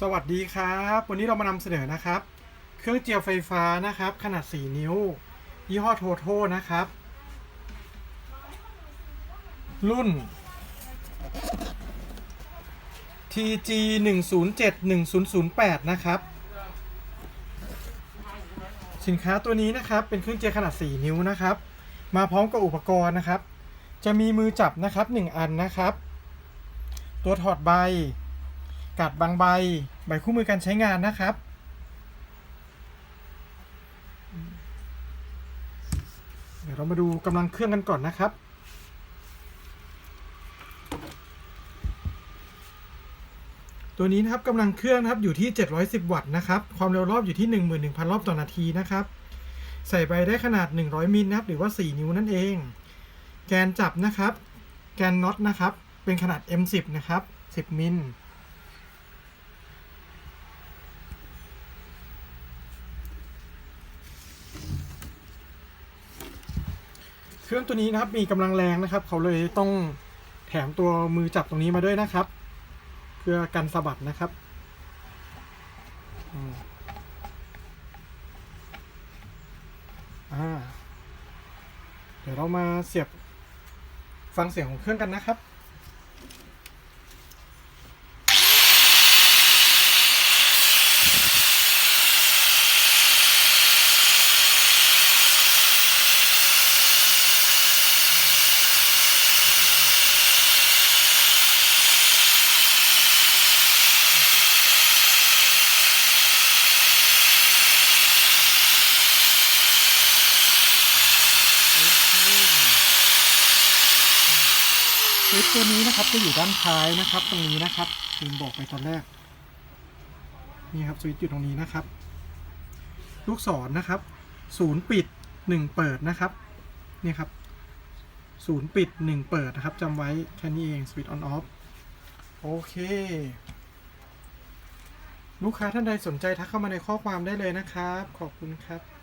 สวัสดีครับ วันนี้เรามานำเสนอนะครับ เครื่องเจียวไฟฟ้านะครับ ขนาด 4 นิ้ว ยี่ห้อโทโทนะครับ รุ่น TG 1 0 7 1 0 0 8นะครับ สินค้าตัวนี้นะครับ เป็นเครื่องเจียวขนาด 4 นิ้วนะครับ มาพร้อมกับอุปกรณ์นะครับ จะมีมือจับนะครับ 1 อันนะครับ ตัวถอดใบ กัดบางใบ ใบคู่มือการใช้งานนะครับ เดี๋ยวเรามาดูกำลังเครื่องกันก่อนนะครับ ตัวนี้นะครับกำลังเครื่องนะครับอยู่ที่ 710 วัตต์นะครับ ความเร็วรอบอยู่ที่ 11,000 รอบต่อนาทีนะครับ ใส่ใบได้ขนาด 100มิลนะครับหรือว่า 4 นิ้วนั่นเอง แกนจับนะครับ แกนน็อตนะครับ เป็นขนาด M10 นะครับ 10มิล เครื่องตัวนี้นะครับมีกำลังแรงนะครับ เขาเลยต้องแถมตัวมือจับตรงนี้มาด้วยนะครับ เพื่อกันสะบัดนะครับอ่าเดี๋ยวเรามาเสียบฟังเสียงของเครื่องกันนะครับ สวิตช์ตัวนี้นะครับจะอยู่ด้านท้ายนะครับ ตรงนี้นะครับลืมบอกไปตอนแรก นี่ครับสวิตช์อยู่ตรงนี้นะครับ ลูกศรนะครับศูนย์ปิดหนึ่งเปิดนะครับนี่ครับศูนย์ปิดหนึ่งเปิดนะครับจำไว้แค่นี้เองสวิตช์ออนออฟโอเค ลูกค้าท่านใดสนใจทักเข้ามาในข้อความได้เลยนะครับ ขอบคุณครับ